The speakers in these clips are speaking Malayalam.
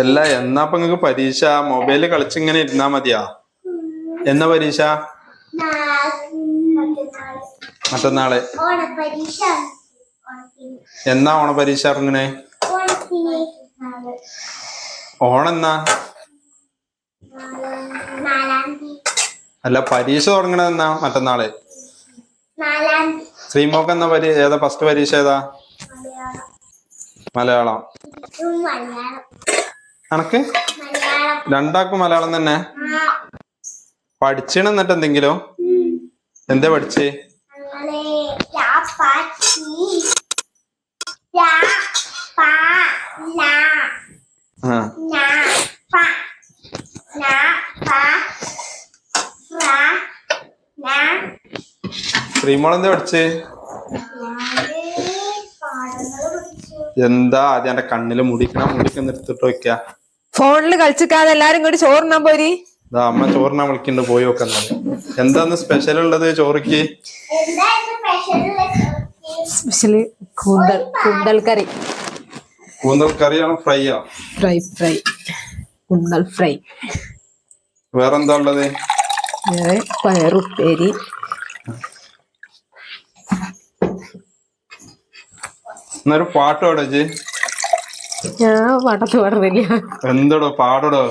അല്ല എന്നാ ഇപ്പൊ നിങ്ങക്ക് പരീക്ഷ? മൊബൈൽ കളിച്ചിങ്ങനെ ഇരുന്നാ മതിയാ? എന്നാ പരീക്ഷ? മറ്റന്നാൾ. എന്നാ ഓണ പരീക്ഷ ഇറങ്ങണേ? ഓണെന്നാ? അല്ല പരീക്ഷ തുടങ്ങണെന്നാ മറ്റന്നാൾ? ശ്രീമോക്ക് എന്നാ പരീ ഏതാ ഫസ്റ്റ് പരീക്ഷ ഏതാ? മലയാളം. കണക്ക്? മലയാളം രണ്ടാക്കും മലയാളം തന്നെ. പഠിച്ചണ എന്നിട്ട് എന്തെങ്കിലും? എന്താ പഠിച്ചേ? ശ്രീമോളെന്താ പഠിച്ചേ? എന്താ ആദ്യം എന്റെ കണ്ണിൽ മുടിക്കണം മുടിക്ക് എടുത്തിട്ട് വെക്ക. ഫോണിൽ കളിച്ചിക്കാതെ എല്ലാരും കൂടി ചോറിനാൻ പോരി? അമ്മ ചോറിനാ വിളിക്കുന്നുണ്ട് പോയി വെക്കുന്നത് എന്താന്ന് സ്പെഷ്യൽ ഉള്ളത് ചോറിക്ക്? സ്പെഷ്യൽ കൂന്തൽ കൂന്തൽ കറി. കൂന്തൽ കറിയാണോ ഫ്രൈ ആ ഫ്രൈ ഫ്രൈ. കൂന്തൽ ഫ്രൈ. വേറെന്താ ഉള്ളത്? വേറെ പയറുപ്പേരി എന്നൊരു പാട്ട് പാടോ ജി ഞാൻ പാട്ടത്ത് പാടുന്നില്ല. എന്തടോ പാടടോ?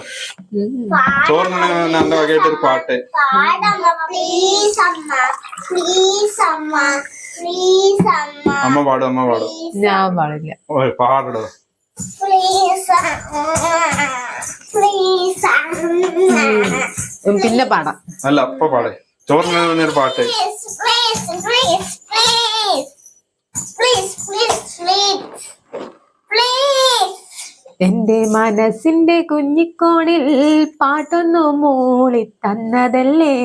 ചോറിനാണ് എന്റെ വകയായിട്ട് ഒരു പാട്ട് അമ്മ പ്ലീസ് അമ്മ പ്ലീസ് അമ്മ. അമ്മ പാടും അമ്മ പാടും. ഞാൻ പാടില്ല. ഓ പാടടോ? പ്ലീസ് പ്ലീസ് ഉം, പിന്നെ പാടാം. അല്ല അപ്പൊ പാടേ. ചോറിനാണ് ഒരു പാട്ട്. Please please please please please എന്റെ മനസ്സിന്റെ കുഞ്ഞിക്കോണിൽ പാട്ടൊന്നു മൂളി തന്നതല്ലേ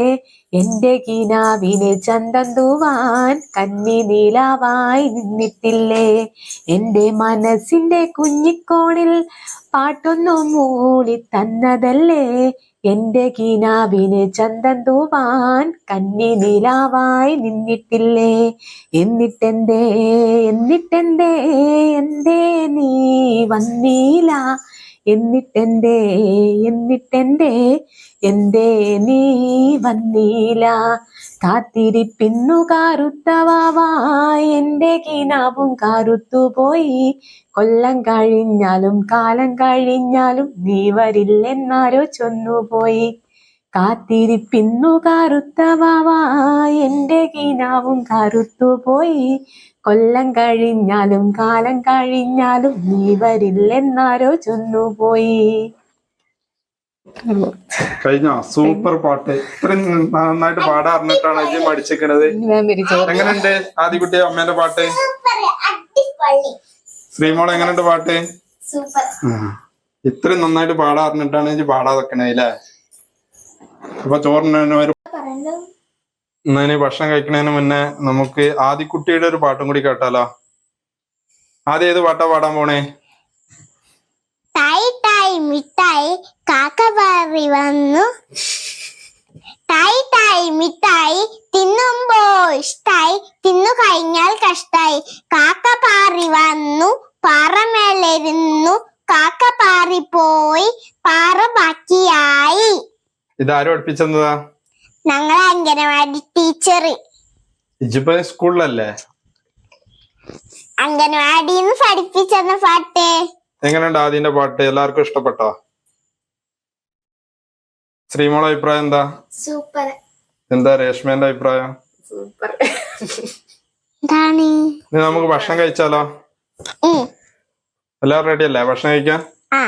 എന്റെ കിനാവിനെ ചന്തം തൂവാൻ കന്നി നീലാവായി നിന്നിട്ടില്ലേ? എന്റെ മനസ്സിന്റെ കുഞ്ഞിക്കോണിൽ പാട്ടൊന്നും മൂളി തന്നതല്ലേ? എന്റെ കിനാവിനെ ചന്തം തൂവാൻ കന്നി നീലാവായി നിന്നിട്ടില്ലേ? എന്നിട്ടെന്തേ എന്നിട്ടെന്തേ എന്തേ നീ വന്നീല? എന്നിട്ടെന്തേ എന്നിട്ടെന്തേ എന്തേ നീ വന്നീല? കാത്തിരിപ്പിന്നു കാറുത്തവാവായി എന്റെ കിനാവും കാറുത്തുപോയി കൊല്ലം കഴിഞ്ഞാലും കാലം കഴിഞ്ഞാലും നീ വരില്ലെന്നാരോ ചൊന്നുപോയി കാത്തിരിപ്പിന്നു കറുത്തവാവായി എന്റെ കിനാവും കറുത്തുപോയി കൊല്ലം കഴിഞ്ഞാലും കാലം കഴിഞ്ഞാലും നീ വരില്ലെന്നാരോ ചൊന്നുപോയി കഴിഞ്ഞോ? സൂപ്പർ പാട്ട്. ഇത്രയും നന്നായിട്ട് പാടാറിഞ്ഞിട്ടാണ് അജി മടിച്ചിരിക്കണത് എങ്ങനെയുണ്ട് ആദ്യകുട്ടി അമ്മേന്റെ പാട്ട്? സൂപ്പർ അടിപൊളി ശ്രീമോൾ എങ്ങനെയുണ്ട് പാട്ട്? സൂപ്പർ. ഇത്രയും നന്നായിട്ട് പാടാറിഞ്ഞിട്ടാണ് അജി പാടാതെക്കണേ അല്ലേ? അപ്പൊ ചോറിന് ഇന്നതിന് ഭക്ഷണം കഴിക്കുന്നതിന് മുന്നേ നമുക്ക് ആദിക്കുട്ടിയുടെ ഒരു പാട്ടും കൂടി കേട്ടാലോ. ആദ്യം ഏത് പാട്ടാ പാടാൻ പോണേ? പാറി വന്നു. ടായ് ടായ് മിഠായി തിന്നുമ്പോ ഇഷ്ടായി. തിന്നു കഴിഞ്ഞാൽ കഷ്ടായി. കാക്ക പാറി വന്നു പാറമേലിരുന്നു. കാക്ക പാറി പോയി പാറ ബാക്കിയായി. ഇതാരും പഠിപ്പിച്ചെന്നതാ? ഞങ്ങളെ അംഗനവാടി ടീച്ചർ. ഇജിപ്പോ സ്കൂളിലല്ലേ? അംഗനവാടിന്ന് പഠിപ്പിച്ചെന്ന പാട്ട്. എങ്ങനെയുണ്ട് ആദ്യന്റെ പാട്ട്? എല്ലാവർക്കും ഇഷ്ടപ്പെട്ടോ? ശ്രീമോളെ അഭിപ്രായം എന്താ? സൂപ്പർ. എന്താ രേഷ്മേന്റെ അഭിപ്രായം? സൂപ്പർ. നമുക്ക് ഭക്ഷണം കഴിച്ചാലോ. എല്ലാവരും റെഡി അല്ലേ? ഭക്ഷണം കഴിക്കാൻ? ആ.